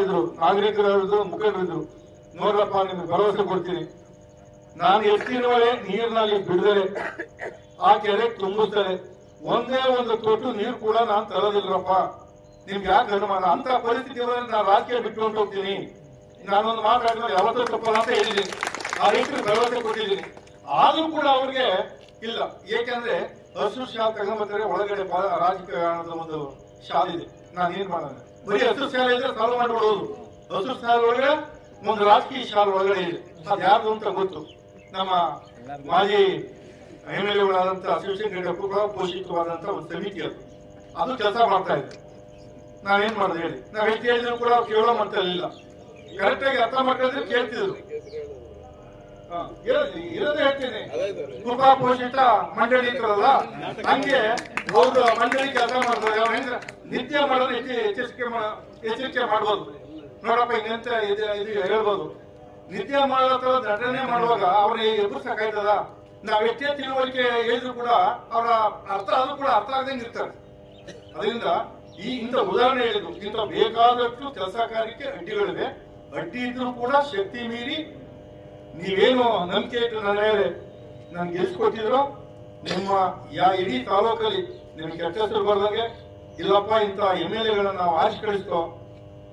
ಇದ್ರು ನಾಗರಿಕರಿದ್ರು ಮುಖಂಡರಿದ್ರು. ನೋಡ್ರಪ್ಪ, ನಿಮ್ಗೆ ಭರವಸೆ ಕೊಡ್ತೀನಿ. ನಾನು ಎತ್ತಿನವಳೆ ನೀರಿನಲ್ಲಿ ಬಿಡದರೆ ಆ ಕೆರೆ ತುಂಬಿಸ್ತಾರೆ ಒಂದೇ ಒಂದು ತೊಟ್ಟು ನೀರು ಕೂಡ ನಾನು ತರೋದಿಲ್ರಪ್ಪ ನಿಮ್ಗೆ ಯಾಕೆ ಅನುಮಾನ? ಅಂತ ಪರಿಸ್ಥಿತಿ ನಾನು ರಾಜ್ಯ ಬಿಟ್ಕೊಂಡು ಹೋಗ್ತೀನಿ. ನಾನೊಂದು ಮಾತಾಡಿದ್ರೆ ಯಾವತ್ತೂ ತಪ್ಪಲ್ಲ ಅಂತ ಹೇಳಿದ್ದೀನಿ. ಆ ರೈತರು ಭರವಸೆ ಕೊಟ್ಟಿದ್ದೀನಿ. ಆದ್ರೂ ಕೂಡ ಅವ್ರಿಗೆ ಇಲ್ಲ. ಏಕೆಂದ್ರೆ ಹಸು ಶಾಲೆ ತಗೊಂಬರ್ತಾರೆ ಒಳಗಡೆ ರಾಜಕೀಯ ಒಂದು ಶಾಲೆ ಇದೆ. ನಾನು ಏನ್ ಮಾಡೋಣ ಬರೀ ಹಸು ಶಾಲೆ ಇದ್ರೆ ಸಾಲ್ವ್ ಮಾಡಿಬಿಡೋದು ಹಸು ಶಾಲೆ ಒಳಗಡೆ ಒಂದು ರಾಜಕೀಯ ಶಾಲೆ ಒಳಗಡೆ ಇದೆ. ಅದು ಯಾರ್ದು ಅಂತ ಗೊತ್ತು. ನಮ್ಮ ಮಾಜಿ ಎಂ ಎಲ್ ಎಗಳಾದಂತ ಶಿವಶಂಕರಪ್ಪ ಕೂಡ ಒಂದು ಸಮಿತಿ ಅದು. ಅದು ಕೆಲಸ ಮಾಡ್ತಾ ಇದೆ. ನಾವೇನ್ ಮಾಡೋದು ಹೇಳಿ. ನಾವ್ ಎಷ್ಟು ಹೇಳಿದ್ರು ಕೂಡ ಕೇಳೋ ಮಾಡ್ತಾ ಇರಲಿಲ್ಲ ಕರೆಕ್ಟ್ ಆಗಿ ಅರ್ಥ ಮಾಡ್ಕೊಂಡ್ರೆ ಕೇಳ್ತಿದ್ರು. ಇರೋದು ಹೇಳ್ತೀನಿ. ಕೃಪಾ ಪೋಷಿತ ಮಂಡಳಿ ಇರ್ತಾರಲ್ಲ ಹಂಗೆ ಅವರು ಮಂಡಳಿ ಕೆಲಸ ಮಾಡ್ತಾರೆ ನಿತ್ಯ ಮಾಡೋದು ಹೆಚ್ಚು ಎಚ್ಚರಿಕೆ ಎಚ್ಚರಿಕೆ ಮಾಡ್ಬೋದು. ನೋಡಪ್ಪ ಇನ್ನಂತ ಇದು ಇದು ಹೇಳ್ಬೋದು. ನಿತ್ಯ ಮಾಡೋ ನಟನೆ ಮಾಡುವಾಗ ಅವ್ರನ್ನ ಸಾಕಾಯ್ತದ ನಾವ್ ಎಷ್ಟೇ ತಿಳುವಳಿಕೆ ಹೇಳಿದ್ರು ಕೂಡ ಅವರ ಅರ್ಥ ಆದ್ರೂ ಕೂಡ ಅರ್ಥ ಆಗದಂಗೆ ಇರ್ತಾರೆ ಅದರಿಂದ ಈ ಇಂಥ ಉದಾಹರಣೆ ಹೇಳಿದ್ರು ಇಂಥ ಬೇಕಾದಷ್ಟು ಕೆಲಸ ಕಾರ್ಯಕ್ಕೆ ಅಡ್ಡಿಗಳಿವೆ. ಅಡ್ಡಿ ಇದ್ರೂ ಕೂಡ ಶಕ್ತಿ ಮೀರಿ ನೀವೇನು ನಂಬಿಕೆ ಇಟ್ಟು ನನ್ನ ಮೇಲೆ ನಾನು ಗೆಲ್ಸ್ಕೊಟ್ಟಿದ್ರು ನಿಮ್ಮ ಯಾ ಇಡೀ ತಾಲೂಕಲ್ಲಿ ನಿಮ್ಗೆ ಕೆಟ್ಟ ಹೆಸರು ಬರ್ದಂಗೆ ಇಲ್ಲಪ್ಪ, ಇಂಥ ಎಂ ಎಲ್ ಎಗಳನ್ನ ನಾವು ಆರಿಸಿ ಕಳಿಸ್ತೋ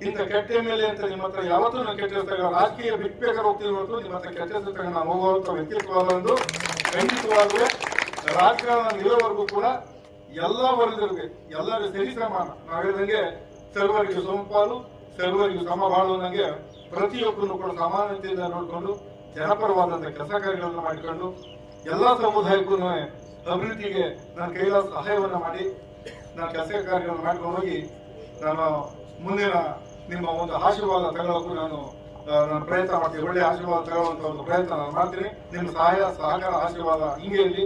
ಇಂಥ ಕೆಟ್ಟ ಎಂ ಎಲ್ ಎ ಅಂತ ನಿಮ್ಮ ಹತ್ರ ಯಾವತ್ತೂ ನಾನು ಕೆಟ್ಟ ಹೆಸರು. ರಾಜಕೀಯ ಬಿಟ್ಬೇಕಾದ್ರೆ ಹೋಗ್ತೀನಿ ಹೊರತು ನಿಮ್ಮ ಹತ್ರ ಕೆಟ್ಟ ಹೆಸರು ನಾನು ಹೋಗುವಂತ ವ್ಯಕ್ತಿತ್ವ ಎಂದು ಖಂಡಿತವಾಗ್ಲೂ ರಾಜಕಾರಣ ನಿಲ್ಲೋವರೆಗೂ ಕೂಡ ಎಲ್ಲ ವರ್ಗದವ್ರಿಗೆ, ಎಲ್ಲರೂ ಸರಿ ಸಮಾನ ನಾವು ಹೇಳಿದಂಗೆ ಸರ್ವರಿಗೂ ಸಮಪಾಲು ಸರ್ವರಿಗೂ ಸಮ ಅನ್ನಂಗೆ ಪ್ರತಿಯೊಬ್ಬರನ್ನು ಕೂಡ ಸಮಾನತೆಯಿಂದ ನೋಡಿಕೊಂಡು ಜನಪರವಾದಂತ ಕೆಲಸ ಕಾರ್ಯಗಳನ್ನು ಮಾಡಿಕೊಂಡು ಎಲ್ಲಾ ಸಮುದಾಯಕ್ಕೂ ಅಭಿವೃದ್ಧಿಗೆ ನನ್ನ ಕೈಲ ಸಹಾಯವನ್ನ ಮಾಡಿ, ನಾನು ಕೆಲಸ ಕಾರ್ಯಗಳನ್ನು ಮಾಡ್ಕೊಂಡು ಹೋಗಿ ನಾನು ಮುಂದಿನ ನಿಮ್ಮ ಒಂದು ಆಶೀರ್ವಾದ ತಗೊಳ್ಳೋಕ್ಕೂ ನಾನು ನಾನು ಪ್ರಯತ್ನ ಮಾಡ್ತೀನಿ. ಒಳ್ಳೆ ಆಶೀರ್ವಾದ ತಗೊಳ್ಳುವಂತ ಒಂದು ಪ್ರಯತ್ನ ನಾನು ಮಾಡ್ತೀನಿ. ನಿಮ್ಮ ಸಹಾಯ, ಸಹಕಾರ, ಆಶೀರ್ವಾದ ಹಿಂಗೆ ಇರಲಿ.